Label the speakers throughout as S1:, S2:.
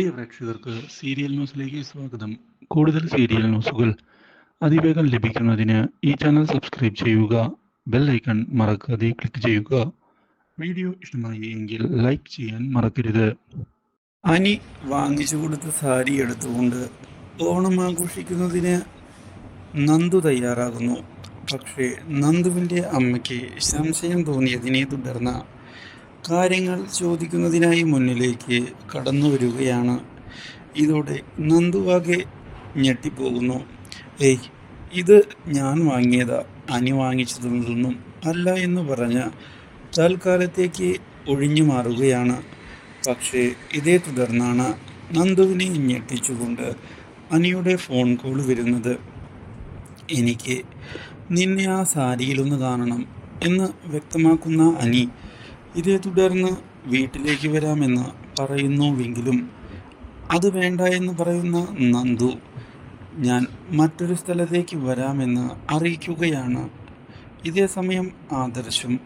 S1: പ്രിയ പ്രേക്ഷകർക്ക് സീരിയൽ ന്യൂസിലേക്ക് സ്വാഗതം. കൂടുതൽ സീരിയൽ ന്യൂസുകൾ അതിവേഗം ലഭിക്കുന്നതിന് ഈ ചാനൽ സബ്സ്ക്രൈബ് ചെയ്യുക ബെൽ ഐക്കൺ മറക്കാതെ ക്ലിക്ക് ചെയ്യുക. വീഡിയോ ഇഷ്ടമായി എങ്കിൽ ലൈക്ക് ചെയ്യാൻ മറക്കരുത്.
S2: അനി വാങ്ങിച്ചു കൊടുത്ത സാരി എടുത്തുകൊണ്ട് ഓണം ആഘോഷിക്കുന്നതിന് നന്ദു തയ്യാറാകുന്നു. പക്ഷേ നന്ദുവിന്റെ അമ്മയ്ക്ക് സംശയം തോന്നിയതിനെ തുടർന്ന് കാര്യങ്ങൾ ചോദിക്കുന്നതിനായി മുന്നിലേക്ക് കടന്നു വരികയാണ്. ഇതോടെ നന്ദുവാകെ ഞെട്ടിപ്പോകുന്നു. ഏയ് ഇത് ഞാൻ വാങ്ങിയതാ. അനി വാങ്ങിച്ചതൊന്നും അല്ല എന്ന് പറഞ്ഞ തൽക്കാലത്തേക്ക് ഒഴിഞ്ഞു മാറുകയാണ്. പക്ഷേ ഇതേ തുടർന്നാണ് നന്ദുവിനെ ഞെട്ടിച്ചുകൊണ്ട് അനിയുടെ ഫോൺ കോൾ വരുന്നത്. എനിക്ക് നിന്നെ ആ സാരിയിലൊന്ന് കാണണം എന്ന് വ്യക്തമാക്കുന്ന അനി ഇതേ തുടർന്ന് വീട്ടിലേക്ക് വരാമെന്ന് പറയുന്നുവെങ്കിലും അത് വേണ്ട എന്ന് പറയുന്ന നന്ദു ഞാൻ മറ്റൊരു സ്ഥലത്തേക്ക് വരാമെന്ന് അറിയിക്കുകയാണ്. ഇതേ സമയം ആദർശും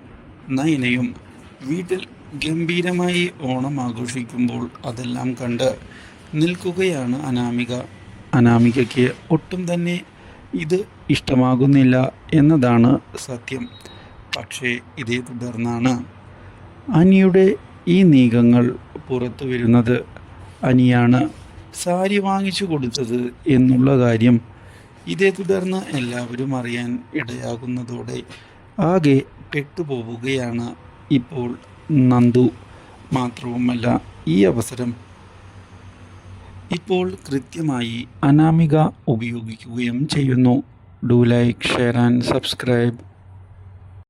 S2: നയനയും വീട്ടിൽ ഗംഭീരമായി ഓണം ആഘോഷിക്കുമ്പോൾ അതെല്ലാം കണ്ട് നിൽക്കുകയാണ് അനാമിക. അനാമികയ്ക്ക് ഒട്ടും തന്നെ ഇത് ഇഷ്ടമാകുന്നില്ല എന്നതാണ് സത്യം. പക്ഷേ ഇതേ തുടർന്നാണ് അനിയുടെ ഈ നീക്കങ്ങൾ പുറത്തു വരുന്നത് അനിയാണ് സാരി വാങ്ങിച്ചു കൊടുത്തത് എന്നുള്ള കാര്യം ഇതേ തുടർന്ന് എല്ലാവരും അറിയാൻ ഇടയാകുന്നതോടെ ആകെ പെട്ടുപോവുകയാണ് ഇപ്പോൾ നന്ദു. മാത്രവുമല്ല ഈ അവസരം ഇപ്പോൾ കൃത്യമായി അനാമിക ഉപയോഗിക്കുകയും ചെയ്യുന്നു. Do like share and subscribe.